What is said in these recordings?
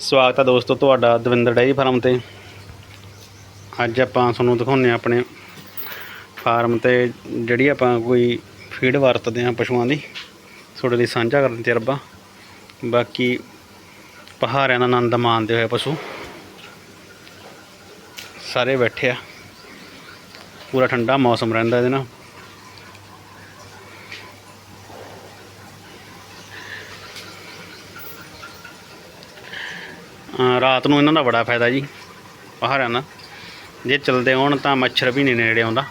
ਸਵਾਗਤ ਹੈ ਦੋਸਤੋ ਤੁਹਾਡਾ ਦਵਿੰਦਰ ਡੇਅਰੀ ਫਾਰਮ ਤੇ। ਅੱਜ ਆਪਾਂ ਤੁਹਾਨੂੰ ਦਿਖਾਉਂਦੇ ਹਾਂ ਆਪਣੇ ਫਾਰਮ ਤੇ ਜਿਹੜੀ ਆਪਾਂ ਕੋਈ ਫੀਡ ਵਰਤਦੇ ਹਾਂ ਪਸ਼ੂਆਂ ਦੀ, ਤੁਹਾਡੇ ਲਈ ਸਾਂਝਾ ਕਰਨ ਤਜਰਬਾ ਬਾਕੀ ਪਹਾੜਿਆਂ ਦਾ ਆਨੰਦ ਮਾਣਦੇ ਹੋਏ ਪਸ਼ੂ। ਸਾਰੇ ਬੈਠੇ ਆ। ਪੂਰਾ ਠੰਡਾ ਮੌਸਮ ਰਹਿੰਦਾ ਇਹਦੇ ਨਾਲ। ਰਾਤ ਨੂੰ ਇਹਨਾਂ ਦਾ ਬੜਾ ਫਾਇਦਾ ਜੀ ਪਹਾੜਾਂ ਦਾ। ਜੇ ਚਲਦੇ ਹੋਣ ਤਾਂ ਮੱਛਰ ਵੀ ਨਹੀਂ ਨੇੜੇ ਆਉਂਦਾ।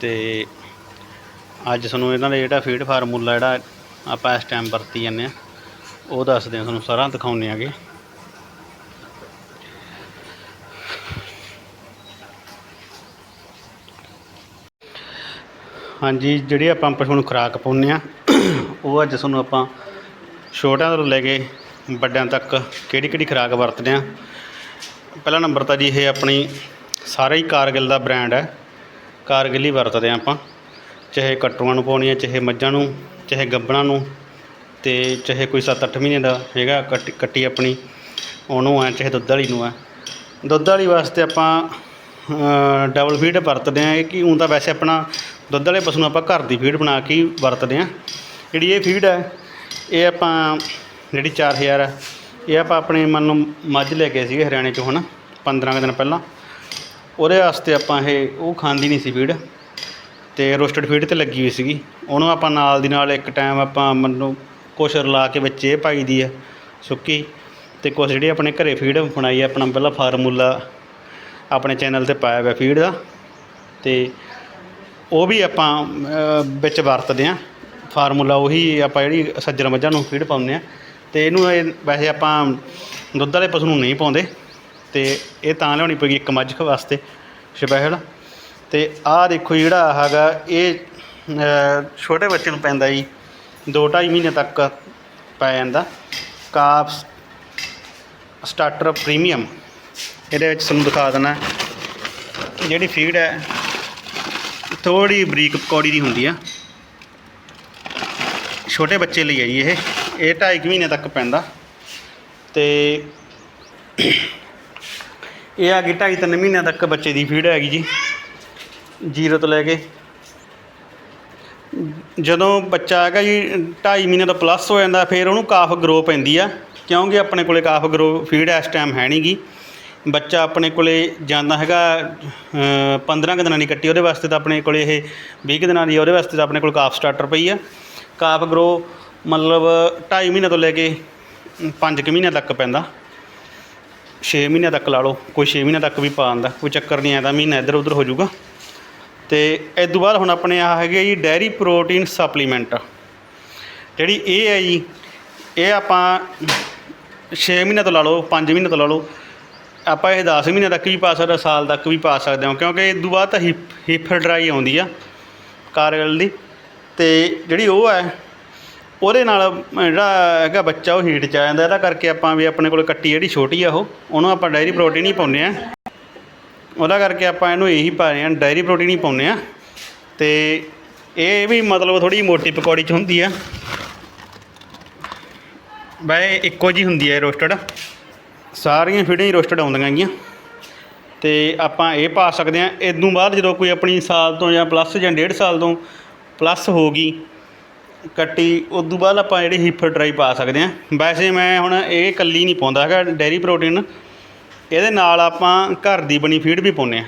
ਤੇ ਅੱਜ ਤੁਹਾਨੂੰ ਇਹਨਾਂ ਦਾ ਜਿਹੜਾ ਫੀਡ ਫਾਰਮੂਲਾ ਜਿਹੜਾ ਆਪਾਂ ਇਸ ਟਾਈਮ ਵਰਤੀ ਜਾਂਦੇ ਆ, ਉਹ ਦੱਸਦੇ ਆ ਤੁਹਾਨੂੰ ਸਾਰਾ, ਦਿਖਾਉਂਦੇ ਆਗੇ। ਹਾਂਜੀ, ਜਿਹੜੀ ਆਪਾਂ ਪਸ਼ੂ ਨੂੰ ਖੁਰਾਕ ਪਾਉਂਦੇ ਆ, ਉਹ ਅੱਜ ਤੁਹਾਨੂੰ ਆਪਾਂ ਛੋਟਿਆਂ ਤੋਂ ਲੈ ਕੇ ਵੱਡਿਆਂ ਤੱਕ ਕਿਹੜੀ ਕਿਹੜੀ ਖੁਰਾਕ ਵਰਤਦੇ ਹਾਂ ਪਹਿਲਾ ਨੰਬਰ ਤਾਂ ਜੀ ਇਹ ਆਪਣੀ ਸਾਰਾ ਹੀ ਕਾਰਗਿਲ ਦਾ ਬ੍ਰਾਂਡ ਹੈ। ਕਾਰਗਿਲ ਹੀ ਵਰਤਦੇ ਹਾਂ ਆਪਾਂ। ਚਾਹੇ ਕਟੂਆਂ ਨੂੰ ਪਾਉਣੀ ਹੈ, ਚਾਹੇ ਮੱਝਾਂ ਨੂੰ, ਚਾਹੇ ਗੱਬਣਾਂ ਨੂੰ ਤੇ ਚਾਹੇ ਕੋਈ 7-8 ਮਹੀਨੇ ਦਾ ਹੈਗਾ, ਕੱਟੀ ਕੱਟੀ ਆਪਣੀ। ਉਹਨੂੰ ਆ ਚਾਹੇ ਦੁੱਧ ਵਾਲੀ ਨੂੰ ਆ ਦੁੱਧ ਵਾਲੀ ਵਾਸਤੇ ਆਪਾਂ ਡਬਲ ਫੀਡ ਵਰਤਦੇ ਆ। ਕਿ ਊਂ ਤਾਂ ਵੈਸੇ ਆਪਣਾ ਦੁੱਧ ਵਾਲੇ ਪਸ਼ੂ ਨੂੰ ਆਪਾਂ ਘਰ ਦੀ ਫੀਡ ਬਣਾ ਕੇ ਵਰਤਦੇ ਆ। ਜਿਹੜੀ ਇਹ ਫੀਡ ਹੈ ਇਹ ਆਪਾਂ ਜਿਹੜੀ 4000 ਹੈ ਇਹ ਆਪਾਂ ਆਪਣੇ ਮਨ ਨੂੰ ਮੱਝ ਲੈ ਕੇ ਸੀਗੇ ਹਰਿਆਣੇ ਚੋਂ ਹੁਣ 15 ਕੁ ਦਿਨ ਪਹਿਲਾਂ। ਉਹਦੇ ਵਾਸਤੇ ਆਪਾਂ ਇਹ, ਉਹ ਖਾਂਦੀ ਨਹੀਂ ਸੀ ਫੀਡ ਤੇ ਰੋਸਟਡ ਫੀਡ ਤੇ ਲੱਗੀ ਹੋਈ ਸੀਗੀ। ਉਹਨੂੰ ਆਪਾਂ ਨਾਲ ਦੀ ਨਾਲ ਇੱਕ ਟਾਈਮ ਆਪਾਂ ਮੈਨੂੰ ਕੁਛ ਰਲਾ ਕੇ ਵਿੱਚ ਇਹ ਪਾਈ ਦੀ ਆ ਸੁੱਕੀ ਤੇ ਕੁਛ ਜਿਹੜੀ ਆਪਣੇ ਘਰੇ ਫੀਡ ਬਣਾਈ ਆ, ਆਪਣਾ ਪਹਿਲਾਂ ਫਾਰਮੂਲਾ ਆਪਣੇ ਚੈਨਲ ਤੇ ਪਾਇਆ ਹੋਇਆ ਫੀਡ ਦਾ। ਤੇ ਉਹ ਵੀ ਆਪਾਂ ਵਿੱਚ ਵਰਤਦੇ ਆ। ਫਾਰਮੂਲਾ ਉਹੀ ਆਪਾਂ ਜਿਹੜੀ ਸੱਜਰ ਮੱਝਾਂ ਨੂੰ ਫੀਡ ਪਾਉਂਦੇ ਆ ਤੇ ਇਹਨੂੰ ਇਹ ਵੈਸੇ ਆਪਾਂ ਦੁੱਧ ਵਾਲੇ ਪਸ਼ੂ ਨੂੰ ਨਹੀਂ ਪਾਉਂਦੇ। ਤੇ ਇਹ ਤਾਂ ਲਿਆਉਣੀ ਪਏਗੀ ਇੱਕ ਮੱਝ ਵਾਸਤੇ ਸਪੈਸ਼ਲ। ਤੇ ਆਹ ਦੇਖੋ ਜਿਹੜਾ ਹੈਗਾ, ਇਹ ਛੋਟੇ ਬੱਚੇ ਨੂੰ ਪੈਂਦਾ ਜੀ 2.5 ਮਹੀਨੇ ਤੱਕ ਪੈ ਜਾਂਦਾ। ਕਾਫ ਸਟਾਰਟਰ ਪ੍ਰੀਮੀਅਮ, ਇਹਦੇ ਵਿੱਚ ਤੁਹਾਨੂੰ ਦਿਖਾ ਦਿੰਦਾ ਜਿਹੜੀ ਫੀਡ ਹੈ ਥੋੜੀ ਬਰੀਕ ਪਕੌੜੀ ਦੀ ਹੁੰਦੀ ਆ। ਛੋਟੇ ਬੱਚੇ ਲਈ ਹੈ ਜੀ ਇਹ। ਇਹ 2.5 ਮਹੀਨੇ ਤੱਕ ਪੈਂਦਾ। ਤੇ ਇਹ ਆ ਗਈ 2.5 3 ਮਹੀਨਿਆਂ ਤੱਕ ਬੱਚੇ ਦੀ ਫੀਡ ਹੈਗੀ ਜੀ। ਜ਼ੀਰੋ ਤੋਂ ਲੈ ਕੇ ਜਦੋਂ ਬੱਚਾ ਹੈਗਾ ਜੀ 2.5 ਮਹੀਨੇ ਤੋਂ ਪਲੱਸ ਹੋ ਜਾਂਦਾ ਫਿਰ ਉਹਨੂੰ ਕਾਫ ਗਰੋ ਪੈਂਦੀ ਆ। ਕਿਉਂਕਿ ਆਪਣੇ ਕੋਲੇ ਕਾਫ ਗਰੋ ਫੀਡ ਇਸ ਟਾਈਮ ਹੈ ਨਹੀਂ ਗੀ ਬੱਚਾ ਆਪਣੇ ਕੋਲੇ ਜਾਂਦਾ ਹੈਗਾ ਅ, 15 ਕੁ ਦਿਨਾਂ ਦੀ ਕੱਟੀ ਉਹਦੇ ਵਾਸਤੇ ਤਾਂ ਆਪਣੇ ਕੋਲੇ ਇਹ 20 ਕੁ ਦਿਨਾਂ ਦੀ ਉਹਦੇ ਵਾਸਤੇ ਤਾਂ ਆਪਣੇ ਕੋਲ ਕਾਫ ਸਟਾਰਟਰ ਪਈ ਆ। ਕਾਫ ਗਰੋ ਮਤਲਬ 2.5 ਮਹੀਨੇ ਤੋਂ ਲੈ ਕੇ 5 ਕੁ ਮਹੀਨੇ ਤੱਕ ਪੈਂਦਾ। 6 ਮਹੀਨੇ ਤੱਕ ਲਾ ਲਓ, ਕੋਈ 6 ਮਹੀਨੇ ਤੱਕ ਵੀ ਪਾ ਆਂਦਾ ਕੋਈ ਚੱਕਰ ਨਹੀਂ ਆਉਂਦਾ ਮਹੀਨਾ ਇੱਧਰ ਉੱਧਰ ਹੋ ਜਾਊਗਾ। ਤੇ ਇਸ ਤੋਂ ਬਾਅਦ ਹੁਣ ਆਪਣੇ ਆ ਹੈਗੇ ਜੀ ਡੈਰੀ ਪ੍ਰੋਟੀਨ ਸਪਲੀਮੈਂਟ ਜਿਹੜੀ ਇਹ ਹੈ ਜੀ, ਇਹ ਆਪਾਂ 6 ਮਹੀਨੇ ਤੋਂ ਲਾ ਲਓ 5 ਮਹੀਨੇ ਤੋਂ ਲਾ ਲਓ, ਆਪਾਂ ਇਹ 10 ਮਹੀਨੇ ਤੱਕ ਵੀ ਪਾ ਸਕਦੇ ਸਾਲ ਤੱਕ ਵੀ ਪਾ ਸਕਦੇ ਹਾਂ, ਕਿਉਂਕਿ ਇਸ ਤੋਂ ਬਾਅਦ ਤਾਂ ਹਿਪ ਹਿਫਰ ਡਰਾਈ ਆਉਂਦੀ ਆ, ਕਾਰਗਲ ਦੀ। ਅਤੇ ਜਿਹੜੀ ਉਹ ਹੈ, ਉਹਦੇ ਨਾਲ ਜਿਹੜਾ ਹੈਗਾ ਬੱਚਾ ਉਹ ਹੀਟ ਚ ਆ ਜਾਂਦਾ, ਇਹਦਾ ਕਰਕੇ ਆਪਾਂ ਵੀ ਆਪਣੇ ਕੋਲ ਕੱਟੀ ਜਿਹੜੀ ਛੋਟੀ ਆ ਉਹ, ਉਹਨੂੰ ਆਪਾਂ ਡਾਇਰੀ ਪ੍ਰੋਟੀਨ ਹੀ ਪਾਉਂਦੇ ਆ ਉਹਦਾ ਕਰਕੇ ਆਪਾਂ ਇਹਨੂੰ ਇਹੀ ਪਾ ਰਹੇ ਹਾਂ ਡਾਇਰੀ ਪ੍ਰੋਟੀਨ ਹੀ ਪਾਉਂਦੇ ਆ ਤੇ ਇਹ ਵੀ ਮਤਲਬ ਥੋੜੀ ਮੋਟੀ ਪਕੌੜੀ ਚ ਹੁੰਦੀ ਆ। ਵੈ ਇੱਕੋ ਜੀ ਹੁੰਦੀ ਹੈ ਰੋਸਟਡ ਸਾਰੀਆਂ ਫੀਡਾਂ ਹੀ ਰੋਸਟਡ ਆਉਂਦੀਆਂ ਗੀਆਂ। ਤੇ ਆਪਾਂ ਇਹ ਪਾ ਸਕਦੇ ਆ ਤੋਂ ਬਾਅਦ ਜਦੋਂ ਕੋਈ ਆਪਣੀ ਸਾਲ ਤੋਂ ਜਾਂ ਪਲੱਸ ਜਾਂ ਡੇਢ ਸਾਲ ਤੋਂ ਪਲੱਸ ਹੋ ਗਈ, ਕੱਟੀ, ਉਦੋਂ ਬਾਅਦ ਆਪਾਂ ਜਿਹੜੀ ਹੀਫਰ ਡਰਾਈ ਪਾ ਸਕਦੇ ਹਾਂ। ਵੈਸੇ ਮੈਂ ਹੁਣ ਇਹ ਕੱਲੀ ਨਹੀਂ ਪਾਉਂਦਾ ਹੈਗਾ, ਡੈਰੀ ਪ੍ਰੋਟੀਨ। ਇਹਦੇ ਨਾਲ ਆਪਾਂ ਘਰ ਦੀ ਬਣੀ ਫੀਡ ਵੀ ਪਾਉਂਦੇ ਆ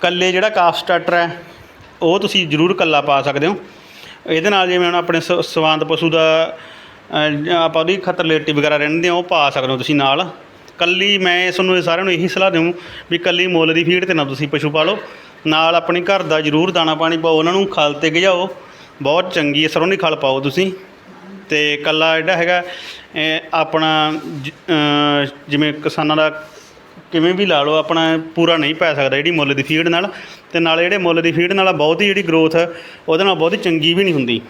ਕੱਲੇ ਜਿਹੜਾ ਕਾਫ ਸਟਾਰਟਰ ਹੈ, ਉਹ ਤੁਸੀਂ ਜ਼ਰੂਰ ਕੱਲਾ ਪਾ ਸਕਦੇ ਹੋ। ਇਹਦੇ ਨਾਲ ਜਿਵੇਂ ਹੁਣ ਆਪਣੇ ਸ- ਸਵਾਂਦ ਪਸ਼ੂ ਦਾ ਆਪਾਂ ਉਹਦੀ ਖਤਰਲੇਟੀ ਵਗੈਰਾ ਰਹਿੰਦੇ ਆ ਉਹ ਪਾ ਸਕਦੇ ਹੋ ਤੁਸੀਂ ਨਾਲ। ਕੱਲੀ ਮੈਂ ਤੁਹਾਨੂੰ ਸਾਰਿਆਂ ਨੂੰ ਇਹੀ ਸਲਾਹ ਦੇਵਾਂ ਵੀ ਕੱਲੀ ਮੁੱਲ ਦੀ ਫੀਡ ਤੇ ਨਾ ਤੁਸੀਂ ਪਸ਼ੂ ਪਾਲੋ। ਨਾਲ ਆਪਣੀ ਘਰ ਦਾ ਜ਼ਰੂਰ ਦਾਣਾ ਪਾਣੀ ਪਾਓ, ਉਹਨਾਂ ਨੂੰ ਖਲ ਤੇ ਗਿਜਾਓ ਬਹੁਤ ਚੰਗੀ ਹੈ, ਸਰੋਂ ਦੀ ਖਲ ਪਾਓ ਤੁਸੀਂ। ਤੇ ਕੱਲਾ ਜਿਹੜਾ ਹੈਗਾ ਆਪਣਾ ਜ- ਜਿਵੇਂ ਕਿਸਾਨਾਂ ਦਾ ਕਿਵੇਂ ਵੀ ਲਾ ਲਓ, ਆਪਣਾ ਪੂਰਾ ਨਹੀਂ ਪੈ ਸਕਦਾ ਜਿਹੜੀ ਮੁੱਲ ਦੀ ਫੀਡ ਨਾਲ। ਤੇ ਨਾਲੇ ਜਿਹੜੇ ਮੁੱਲ ਦੀ ਫੀਡ ਨਾਲ ਬਹੁਤ ਹੀ ਜਿਹੜੀ ਗਰੋਥ ਉਹਦੇ ਨਾਲ ਬਹੁਤੀ ਚੰਗੀ ਵੀ ਨਹੀਂ ਹੁੰਦੀ।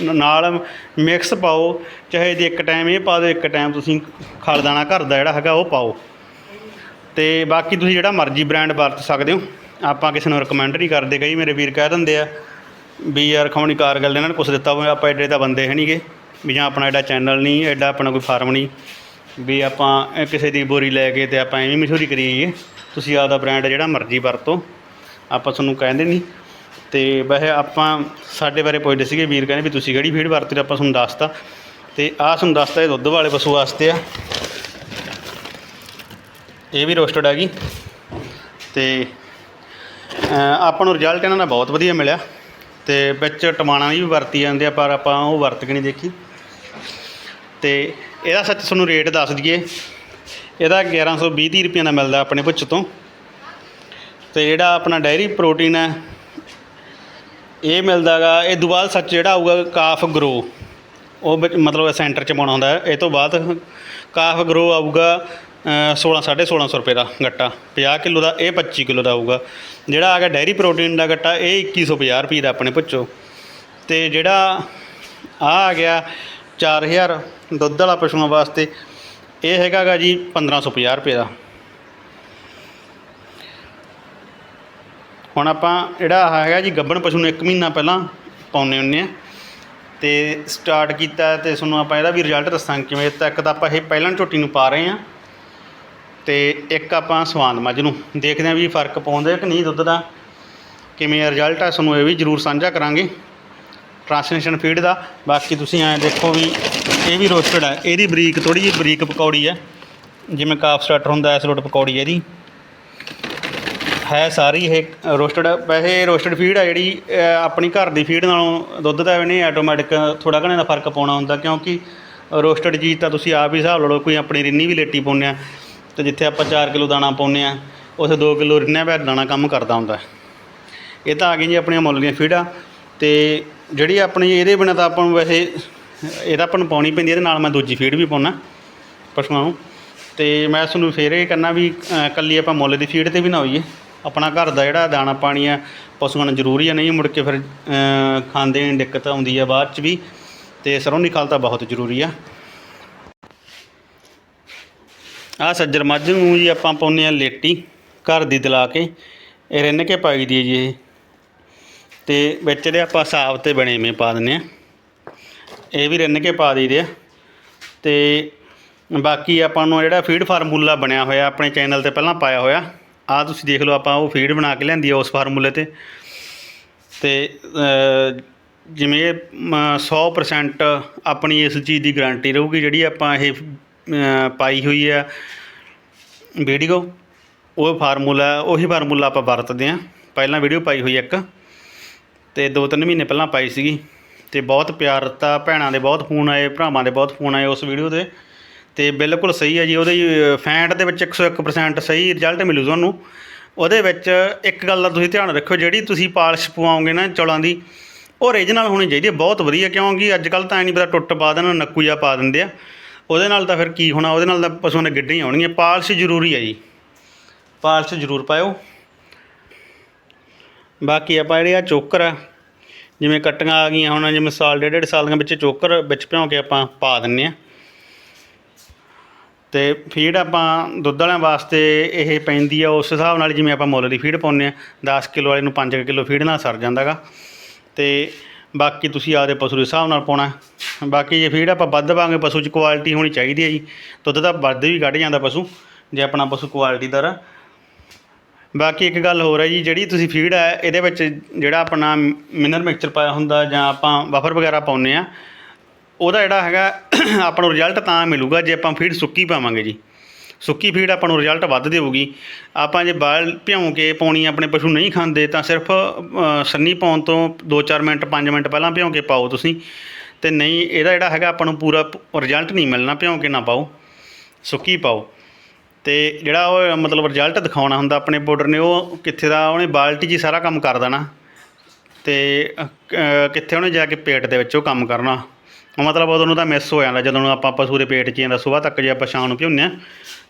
ਨਾਲ ਮਿਕਸ ਪਾਓ, ਚਾਹੇ ਜੇ ਇੱਕ ਟਾਈਮ ਇਹ ਪਾ ਦਿਓ, ਇੱਕ ਟਾਈਮ ਤੁਸੀਂ ਖਲ ਦਾਣਾ ਘਰ ਦਾ ਜਿਹੜਾ ਹੈਗਾ, ਉਹ ਪਾਓ। ਤੇ ਬਾਕੀ ਤੁਸੀਂ ਜਿਹੜਾ ਮਰਜ਼ੀ ਬ੍ਰਾਂਡ ਵਰਤ ਸਕਦੇ ਹੋ। ਆਪਾਂ ਕਿਸੇ ਨੂੰ ਰეკਮੈਂਡ ਨਹੀਂ ਕਰਦੇ, ਕਈ ਮੇਰੇ ਵੀਰ ਕਹਿ ਦਿੰਦੇ ਆ ਵੀ ਯਾਰ ਖਮਣੀ ਕਾਰਗਲ ਨੇ ਇਹਨਾਂ ਨੂੰ ਕੁਛ ਦਿੱਤਾ ਹੋਵੇ ਆਪਾਂ ਐਡੇ ਤਾਂ ਬੰਦੇ ਹੈ ਨਹੀਂਗੇ ਵੀ ਜਾਂ ਆਪਣਾ ਐਡਾ ਚੈਨਲ ਨਹੀਂ ਐਡਾ ਆਪਣਾ ਕੋਈ ਫਾਰਮ ਨਹੀਂ, ਵੀ ਆਪਾਂ ਕਿਸੇ ਦੀ ਬੋਰੀ ਲੈ ਕੇ ਤੇ ਆਪਾਂ ਐਵੇਂ ਮਸ਼ਹੂਰੀ ਕਰੀਏ, ਤੁਸੀਂ ਆਪਦਾ ਬ੍ਰਾਂਡ ਜਿਹੜਾ ਮਰਜ਼ੀ ਵਰਤੋ, ਆਪਾਂ ਤੁਹਾਨੂੰ ਕਹਿੰਦੇ ਨਹੀਂ। ਤੇ ਵੈਸੇ ਆਪਾਂ ਸਾਡੇ ਬਾਰੇ ਪੁੱਛਦੇ ਸੀਗੇ, ਵੀਰ ਕਹਿੰਦੇ ਵੀ ਤੁਸੀਂ ਕਿਹੜੀ ਫੀਡ ਵਰਤਦੇ ਆਪਾਂ ਤੁਹਾਨੂੰ ਦੱਸਤਾ। ਤੇ ਆਹ ਤੁਹਾਨੂੰ ਦੱਸਤਾ ਇਹ ਦੁੱਧ ਵਾਲੇ ਪਸ਼ੂ ਵਾਸਤੇ ਆ। ਇਹ ਵੀ ਰੋਸਟਡ ਹੈਗੀ ਤੇ ਆਪਾਂ ਨੂੰ ਰਿਜ਼ਲਟ ਇਹਨਾਂ ਦਾ ਬਹੁਤ ਵਧੀਆ ਮਿਲਿਆ ਤੇ ਵਿੱਚ ਟਮਾਣਾ ਵੀ ਵਰਤੀ ਜਾਂਦੇ ਆ, ਪਰ ਆਪਾਂ ਉਹ ਵਰਤ ਕੇ ਨਹੀਂ ਦੇਖੀ। ਤੇ ਇਹਦਾ ਸੱਚ ਤੁਹਾਨੂੰ ਰੇਟ ਦੱਸ ਦਈਏ, ਇਹਦਾ 1120 ਤੀਹ ਰੁਪਈਆਂ ਦਾ ਮਿਲਦਾ ਆਪਣੇ ਪੁੱਛ ਤੋਂ। ਤੇ ਜਿਹੜਾ ਆਪਣਾ ਡਾਇਰੀ ਪ੍ਰੋਟੀਨ ਹੈ, ਇਹ ਮਿਲਦਾਗਾ ਇਹ ਤੋਂ ਬਾਅਦ ਸੱਚ ਜਿਹੜਾ ਆਊਗਾ ਕਾਫ ਗਰੋ ਉਹ ਵਿੱਚ ਮਤਲਬ ਸੈਂਟਰ ਚ ਪਾਉਣਾ ਹੁੰਦਾ, ਇਹ ਤੋਂ ਬਾਅਦ ਕਾਫ ਗਰੋ ਆਊਗਾ 16 1650 ਰੁਪਏ ਦਾ ਗੱਟਾ। 50 ਕਿਲੋ ਦਾ, ਇਹ 25 ਕਿਲੋ ਦਾ ਆਊਗਾ ਜਿਹੜਾ ਆ ਗਿਆ ਡੈਰੀ ਪ੍ਰੋਟੀਨ ਦਾ ਗੱਟਾ, ਇਹ 2150 ਰੁਪਏ ਦਾ ਆਪਣੇ ਪੁੱਛੋ। ਤੇ ਜਿਹੜਾ ਆ ਆ ਗਿਆ 4000 ਦੁੱਧ ਵਾਲਾ ਪਸ਼ੂਆਂ ਵਾਸਤੇ, ਇਹ ਹੈਗਾ ਗਾ ਜੀ 1550 ਰੁਪਏ ਦਾ। ਹੁਣ ਆਪਾਂ ਜਿਹੜਾ ਆਹ ਹੈਗਾ ਜੀ, ਗੱਬਣ ਪਸ਼ੂ ਨੂੰ 1 ਮਹੀਨਾ ਪਹਿਲਾਂ ਪਾਉਨੇ ਹੁੰਨੇ ਆ। ਤੇ ਸਟਾਰਟ ਕੀਤਾ ਤੇ ਤੁਹਾਨੂੰ ਆਪਾਂ ਇਹਦਾ ਵੀ ਰਿਜ਼ਲਟ ਦੱਸਾਂਗੇ ਕਿਵੇਂ ਤੱਕ ਤਾਂ ਆਪਾਂ ਇਹ ਪਹਿਲਾਂ ਝੋਟੀ ਨੂੰ ਪਾ ਰਹੇ ਆ। ਅਤੇ ਇੱਕ ਆਪਾਂ ਸਵਾਨ ਮੱਝ ਨੂੰ ਦੇਖਦੇ ਹਾਂ ਵੀ ਫ਼ਰਕ ਪਾਉਂਦੇ ਕਿ ਨਹੀਂ ਦੁੱਧ ਦਾ। ਕਿਵੇਂ ਰਿਜ਼ਲਟ ਆ, ਤੁਹਾਨੂੰ ਇਹ ਵੀ ਜ਼ਰੂਰ ਸਾਂਝਾ ਕਰਾਂਗੇ। ਟ੍ਰਾਂਸਲੇਸ਼ਨ ਫੀਡ ਦਾ। ਬਾਕੀ ਤੁਸੀਂ ਐਂ ਦੇਖੋ ਵੀ ਇਹ ਵੀ ਰੋਸਟਡ ਹੈ ਇਹਦੀ ਬਰੀਕ ਥੋੜੀ ਜਿਹੀ ਬਰੀਕ ਪਕੌੜੀ ਹੈ ਜਿਵੇਂ ਕਾਫ ਸਟਾਰਟਰ ਹੁੰਦਾ, ਐਸ ਰੋਟ ਪਕੌੜੀ ਹੈ ਇਹਦੀ। ਹੈ ਸਾਰੀ ਇਹ ਰੋਸਟਡ ਵੈਸੇ ਰੋਸਟਡ ਫੀਡ ਆ ਜਿਹੜੀ ਆਪਣੀ ਘਰ ਦੀ ਫੀਡ ਨਾਲੋਂ ਦੁੱਧ ਦਾ ਇਹਨੇ ਆਟੋਮੈਟਿਕ ਥੋੜਾ ਘਣੇ ਦਾ ਫ਼ਰਕ ਪਾਉਣਾ ਹੁੰਦਾ। ਕਿਉਂਕਿ ਰੋਸਟਡ ਚੀਜ਼ ਤਾਂ ਤੁਸੀਂ ਆਪ ਹੀ ਹਿਸਾਬ ਲਾ ਲਓ, ਕੋਈ ਆਪਣੀ ਰਿੰਨੀ ਵੀ ਲੇਟੀ ਪਾਉਂਦੇ ਆ। ਤੇ ਜਿੱਥੇ ਆਪਾਂ 4 ਕਿਲੋ ਦਾਣਾ ਪਾਉਂਦੇ ਆ ਉੱਥੇ 2 ਕਿਲੋ ਰਿੰਨਿਆ ਪਿਆ ਦਾਣਾ ਕੰਮ ਕਰਦਾ ਹੁੰਦਾ ਇਹ ਤਾਂ ਆ ਗਈਆਂ ਜੀ ਆਪਣੀਆਂ ਮੁੱਲ ਦੀਆਂ ਫੀਡਾਂ ਤੇ ਜਿਹੜੀ ਆਪਣੀ ਇਹਦੇ ਬਿਨਾਂ ਤਾਂ ਆਪਾਂ ਨੂੰ ਵੈਸੇ ਇਹਦਾ ਆਪਾਂ ਨੂੰ ਪਾਉਣੀ ਪੈਂਦੀ ਇਹਦੇ ਨਾਲ ਮੈਂ ਦੂਜੀ ਫੀਡ ਵੀ ਪਾਉਣਾ ਪਸ਼ੂਆਂ ਨੂੰ। ਤੇ ਮੈਂ ਤੁਹਾਨੂੰ ਫੇਰ ਇਹ ਕਰਨਾ ਵੀ ਅ, ਇਕੱਲੀ ਆਪਾਂ ਮੁੱਲ ਦੀ ਫੀਡ ਤੇ ਵੀ ਨਾ ਹੋਈਏ। ਆਪਣਾ ਘਰ ਦਾ ਜਿਹੜਾ ਦਾਣਾ ਪਾਣੀ ਆ ਪਸ਼ੂਆਂ ਨੂੰ ਜ਼ਰੂਰੀ ਆ ਨਹੀਂ ਮੁੜ ਕੇ ਫਿਰ ਖਾਂਦੇ ਦਿੱਕਤ ਆਉਂਦੀ ਆ ਬਾਅਦ ਚ ਵੀ। ਤੇ ਸਰੋਂ ਦੀ ਖਲ ਤਾਂ ਬਹੁਤ ਜ਼ਰੂਰੀ ਆ। ਆ ਸੱਜਰ ਮੱਝ ਨੂੰ ਜੀ ਆਪਾਂ ਪਾਉਂਦੇ ਆ ਲੇਟੀ ਘਰ ਦੀ ਦਿਲਾ ਕੇ। ਇਹ ਰਿੰਨ ਕੇ ਪਾਈ ਦੀ ਜੀ ਇਹ। ਤੇ ਵਿੱਚ ਦੇ ਆਪਾਂ ਹਿਸਾਬ ਤੇ ਬਣੇ ਮੇ ਪਾ ਦਿੰਨੇ ਆ ਇਹ ਵੀ ਰਿੰਨ ਕੇ ਪਾ ਦਈਦੇ ਆ। ਤੇ ਬਾਕੀ ਆਪਾਂ ਨੂੰ ਜਿਹੜਾ ਫੀਡ ਫਾਰਮੂਲਾ ਬਣਿਆ ਹੋਇਆ ਆਪਣੇ ਚੈਨਲ ਤੇ ਪਹਿਲਾਂ ਪਾਇਆ ਹੋਇਆ। ਆ ਤੁਸੀਂ ਦੇਖ ਲਓ ਆਪਾਂ ਉਹ ਫੀਡ ਬਣਾ ਕੇ ਲਿਆਂਦੀ ਆ ਉਸ ਫਾਰਮੂਲੇ ਤੇ। ਤੇ ਜਿਵੇਂ ਇਹ, ਮ, 100% ਆਪਣੀ ਇਸ ਚੀਜ਼ ਦੀ ਗਾਰੰਟੀ ਰਹੂਗੀ ਜਿਹੜੀ ਆਪਾਂ ਇਹ ਪਾਈ ਹੋਈ ਆ ਵੀਡੀਓ। ਉਹ ਫਾਰਮੂਲਾ, ਉਹੀ ਫਾਰਮੂਲਾ ਆਪਾਂ ਵਰਤਦੇ ਆ। ਪਹਿਲਾਂ ਵੀਡੀਓ ਪਾਈ ਹੋਈ ਇੱਕ, ਤੇ ਦੋ ਤਿੰਨ ਮਹੀਨੇ ਪਹਿਲਾਂ ਪਾਈ ਸੀਗੀ। ਤੇ ਬਹੁਤ ਪਿਆਰ ਦਿੱਤਾ ਭੈਣਾਂ ਦੇ, ਬਹੁਤ ਫੋਨ ਆਏ, ਭਰਾਵਾਂ ਦੇ ਬਹੁਤ ਫੋਨ ਆਏ ਉਸ ਵੀਡੀਓ ਦੇ ਤੇ ਬਿਲਕੁਲ ਸਹੀ ਹੈ ਜੀ, ਉਹਦੇ ਫੈਂਟ ਦੇ ਵਿੱਚ 101% ਸਹੀ ਰਿਜ਼ਲਟ ਮਿਲੂ ਤੁਹਾਨੂੰ। ਉਹਦੇ ਵਿੱਚ ਇੱਕ ਗੱਲ ਦਾ ਤੁਸੀਂ ਧਿਆਨ ਰੱਖਿਓ, ਜਿਹੜੀ ਤੁਸੀਂ ਪਾਲਿਸ਼ ਪਵਾਓਗੇ ਨਾ ਚੌਲਾਂ ਦੀ, ਉਹ ਓਰੀਜਨਲ ਹੋਣੀ ਚਾਹੀਦੀ ਹੈ ਬਹੁਤ ਵਧੀਆ। ਕਿਉਂਕਿ ਅੱਜ ਕੱਲ ਤਾਂ ਐ ਨਹੀਂ ਪਤਾ, ਟੁੱਟ ਪਾ ਦੇਣ, ਨੱਕੂ ਜਿਹਾ ਪਾ ਦਿੰਦੇ ਆ। ਉਹਦੇ ਨਾਲ ਤਾਂ ਫਿਰ ਕੀ ਹੋਣਾ? ਉਹਦੇ ਨਾਲ ਤਾਂ ਪਸ਼ੂਆਂ ਦੇ ਗਿੱਡਾਂ ਹੀ ਆਉਣਗੀਆਂ ਪਾਲਿਸ਼ ਜ਼ਰੂਰੀ ਹੈ ਜੀ। ਪਾਲਸ਼ ਜ਼ਰੂਰ ਪਾਇਓ। ਬਾਕੀ ਆਪਾਂ ਜਿਹੜੇ ਆ ਚੋਕਰ ਆ, ਜਿਵੇਂ ਕੱਟੀਆਂ ਆ ਗਈਆਂ ਹੁਣ, ਜਿਵੇਂ ਸਾਲ ਡੇਢ ਡੇਢ ਸਾਲ ਦੀਆਂ ਵਿੱਚ ਚੋਕਰ ਵਿੱਚ ਭਿਉਂ ਕੇ ਆਪਾਂ ਪਾ ਦਿੰਨੇ ਆ। ਤੇ ਫੀਡ ਆਪਾਂ ਦੁੱਧ ਵਾਲਿਆਂ ਵਾਸਤੇ ਇਹ ਪੈਂਦੀ ਆ, ਉਸ ਹਿਸਾਬ ਨਾਲ ਜਿਵੇਂ ਆਪਾਂ ਮੁੱਲ ਦੀ ਫੀਡ ਪਾਉਂਦੇ ਆ 10 ਕਿਲੋ ਵਾਲੇ ਨੂੰ 5 ਕਿਲੋ ਫੀਡ ਨਾਲ ਸਰ ਜਾਂਦਾਗਾ। ਤੇ ਬਾਕੀ ਤੁਸੀਂ ਆਪਦੇ ਪਸ਼ੂ ਦੇ ਹਿਸਾਬ ਨਾਲ ਪਾਉਣਾ। ਬਾਕੀ ਜੇ ਫੀਡ ਆਪਾਂ ਵੱਧ ਪਾਵਾਂਗੇ, ਪਸ਼ੂ 'ਚ ਕੁਆਲਿਟੀ ਹੋਣੀ ਚਾਹੀਦੀ ਹੈ ਜੀ। ਦੁੱਧ ਤਾਂ ਵੱਧ ਵੀ ਕੱਢ ਜਾਂਦਾ ਪਸ਼ੂ, ਜੇ ਆਪਣਾ ਪਸ਼ੂ ਕੁਆਲਿਟੀਦਾਰ ਆ ਬਾਕੀ ਇੱਕ ਗੱਲ ਹੋਰ ਹੈ ਜੀ, ਜਿਹੜੀ ਤੁਸੀਂ ਫੀਡ ਹੈ, ਇਹਦੇ ਵਿੱਚ ਜਿਹੜਾ ਆਪਣਾ ਮਿਨਰਲ ਮਿਕਸਚਰ ਪਾਇਆ ਹੁੰਦਾ ਜਾਂ ਆਪਾਂ ਬਫਰ ਵਗੈਰਾ ਪਾਉਂਦੇ ਆ ਉਹਦਾ ਜਿਹੜਾ ਹੈਗਾ, ਆਪਾਂ ਨੂੰ ਰਿਜ਼ਲਟ ਤਾਂ ਮਿਲੂਗਾ ਜੇ ਆਪਾਂ ਫੀਡ ਸੁੱਕੀ ਪਾਵਾਂਗੇ ਜੀ। ਸੁੱਕੀ ਫੀਡ ਆਪਾਂ ਨੂੰ ਰਿਜ਼ਲਟ ਵੱਧ ਦੇਊਗੀ। ਆਪਾਂ ਜੇ ਬਾਲ ਭਿਉਂ ਕੇ ਪਾਉਣੀ ਆਪਣੇ ਪਸ਼ੂ ਨਹੀਂ ਖਾਂਦੇ, ਤਾਂ ਸਿਰਫ ਸੰਨੀ ਪਾਉਣ ਤੋਂ 2-4 ਮਿੰਟ 5 ਮਿੰਟ ਪਹਿਲਾਂ ਭਿਉਂ ਕੇ ਪਾਓ ਤੁਸੀਂ। ਤੇ ਨਹੀਂ, ਇਹਦਾ ਜਿਹੜਾ ਹੈਗਾ ਆਪਾਂ ਨੂੰ ਪੂਰਾ ਰਿਜ਼ਲਟ ਨਹੀਂ ਮਿਲਣਾ, ਭਿਉਂ ਕੇ ਨਾ ਪਾਓ। ਸੁੱਕੀ ਪਾਓ। ਤੇ ਜਿਹੜਾ ਉਹ, ਮਤਲਬ ਰਿਜ਼ਲਟ ਦਿਖਾਉਣਾ ਹੁੰਦਾ ਆਪਣੇ ਪਾਊਡਰ ਨੇ, ਉਹ ਕਿੱਥੇ ਦਾ, ਉਹਨੇ ਬਾਲਟੀ 'ਚ ਹੀ ਸਾਰਾ ਕੰਮ ਕਰ ਦੇਣਾ। ਤੇ ਕਿੱਥੇ ਉਹਨੇ ਜਾ ਕੇ ਪੇਟ ਦੇ ਵਿੱਚ ਉਹ ਕੰਮ ਕਰਨਾ। ਮਤਲਬ ਉਦੋਂ ਨੂੰ ਤਾਂ ਮਿਸ ਹੋ ਜਾਂਦਾ, ਜਦੋਂ ਆਪਾਂ ਪਸ਼ੂ ਦੇ ਪੇਟ 'ਚ ਜਾਂਦਾ ਸਵੇਰ ਤੱਕ ਜੇ ਆਪਾਂ ਸ਼ਾਮ ਨੂੰ ਭਿਉਂਦੇ ਹਾਂ।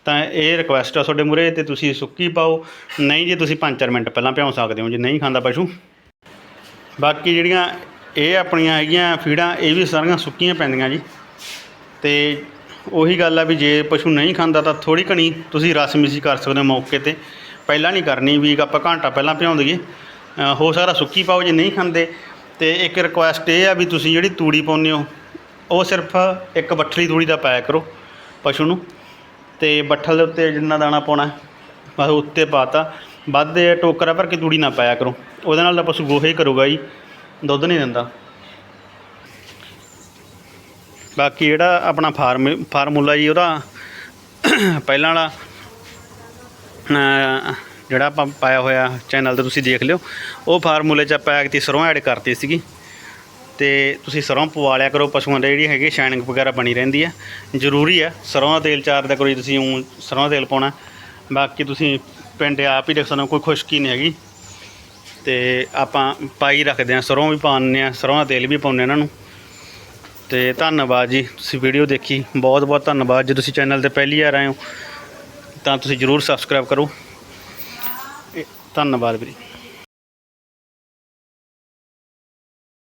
ਤਾਂ ਇਹ ਰਿਕੁਐਸਟ ਆ ਤੁਹਾਡੇ ਮੂਰੇ ਤੇ ਤੁਸੀਂ ਸੁੱਕੀ ਪਾਓ। ਨਹੀਂ ਜੇ ਤੁਸੀਂ 5-4 ਮਿੰਟ ਪਹਿਲਾਂ ਭਿਉਂ ਸਕਦੇ ਹੋ ਜੇ। ਨਹੀਂ ਖਾਂਦਾ ਪਸ਼ੂ। ਬਾਕੀ ਜਿਹੜੀਆਂ ਇਹ ਆਪਣੀਆਂ ਹੈਗੀਆਂ ਫੀਡਾਂ ਇਹ ਵੀ ਸਾਰੀਆਂ ਸੁੱਕੀਆਂ ਪੈਂਦੀਆਂ ਜੀ। ਤੇ ਉਹੀ ਗੱਲ ਆ ਵੀ ਜੇ ਪਸ਼ੂ ਨਹੀਂ ਖਾਂਦਾ ਤਾਂ ਥੋੜੀ ਘਣੀ ਤੁਸੀਂ ਰਸ ਮਿਸੀ ਕਰ ਸਕਦੇ ਹੋ ਮੌਕੇ ਤੇ। ਪਹਿਲਾਂ ਨਹੀਂ ਕਰਨੀ ਵੀ ਆਪਾਂ ਘੰਟਾ ਪਹਿਲਾਂ ਭਿਉਂ ਦਈਏ। ਅ, ਹੋ ਸਕਦਾ ਸੁੱਕੀ ਪਾਓ ਜੇ ਨਹੀਂ ਖਾਂਦੇ। ਤੇ ਇੱਕ ਰਿਕੁਐਸਟ ਇਹ ਆ ਵੀ ਤੁਸੀਂ ਜਿਹੜੀ ਤੂੜੀ ਪਾਉਂਦੇ ਹੋ ਉਹ ਸਿਰਫ ਇੱਕ ਬੱਠਲੀ ਤੂੜੀ ਦਾ ਪਾਇਆ ਕਰੋ ਪਸ਼ੂ ਨੂੰ। ਤੇ ਬੱਠਲ ਦੇ ਉੱਤੇ ਜਿੰਨਾ ਦਾਣਾ ਪਾਉਣਾ ਬਸ ਉੱਤੇ ਪਾਤਾ। ਵੱਧ ਦੇ ਟੋਕਰਾ ਭਰ ਕੇ ਤੂੜੀ ਨਾ ਪਾਇਆ ਕਰੋ। ਉਹਦੇ ਨਾਲ ਤਾਂ ਪਸ਼ੂ ਗੋਹੇ ਹੀ ਕਰੂਗਾ ਜੀ, ਦੁੱਧ ਨਹੀਂ ਦਿੰਦਾ। ਬਾਕੀ ਜਿਹੜਾ ਆਪਣਾ ਫਾਰਮ, ਫਾਰਮੂਲਾ ਜੀ ਉਹਦਾ, ਪਹਿਲਾਂ ਵਾਲਾ ਜਿਹੜਾ ਆਪਾਂ ਪਾਇਆ ਹੋਇਆ ਚੈਨਲ ਤੇ ਤੁਸੀਂ ਦੇਖ ਲਿਓ, ਉਹ ਫਾਰਮੂਲੇ 'ਚ ਆਪਾਂ ਐਗਤੀ ਸਰੋਂ ਐਡ ਕਰਤੀ ਸੀਗੀ। ਤੇ ਤੁਸੀਂ ਸਰੋਂ ਪਵਾ ਲਿਆ ਕਰੋ, ਪਸ਼ੂਆਂ ਦੇ ਜਿਹੜੀ ਹੈਗੀ ਸ਼ਾਈਨਿੰਗ ਵਗੈਰਾ ਬਣੀ ਰਹਿੰਦੀ ਹੈ। ਜ਼ਰੂਰੀ ਹੈ, ਸਰੋਂ ਦਾ ਤੇਲ ਚਾਰਦਾ ਕਰੋ ਜੀ ਤੁਸੀਂ ਊਂ ਸਰੋਂ ਦਾ ਤੇਲ ਪਾਉਣਾ ਬਾਕੀ ਤੁਸੀਂ ਪਿੰਡ ਆਪ ਹੀ ਦੇਖ ਸਕਦੇ ਹੋ, ਕੋਈ ਖੁਸ਼ਕੀ ਨਹੀਂ ਹੈਗੀ। ਤੇ ਆਪਾਂ ਪਾਈ ਰੱਖਦੇ ਹਾਂ, ਸਰੋਂ ਵੀ ਪਾਉਂਦੇ ਹਾਂ, ਸਰੋਂ ਦਾ ਤੇਲ ਵੀ ਪਾਉਂਦੇ ਇਹਨਾਂ ਨੂੰ। ਤੇ ਧੰਨਵਾਦ ਜੀ, ਤੁਸੀਂ ਵੀਡੀਓ ਦੇਖੀ ਬਹੁਤ ਬਹੁਤ ਧੰਨਵਾਦ। ਜੇ ਤੁਸੀਂ ਚੈਨਲ ਤੇ ਪਹਿਲੀ ਵਾਰ ਆਏ ਹੋ, ਤਾਂ ਤੁਸੀਂ ਜਰੂਰ ਸਬਸਕ੍ਰਾਈਬ ਕਰੋ। ਧੰਨਵਾਦ ਵੀਰੇ।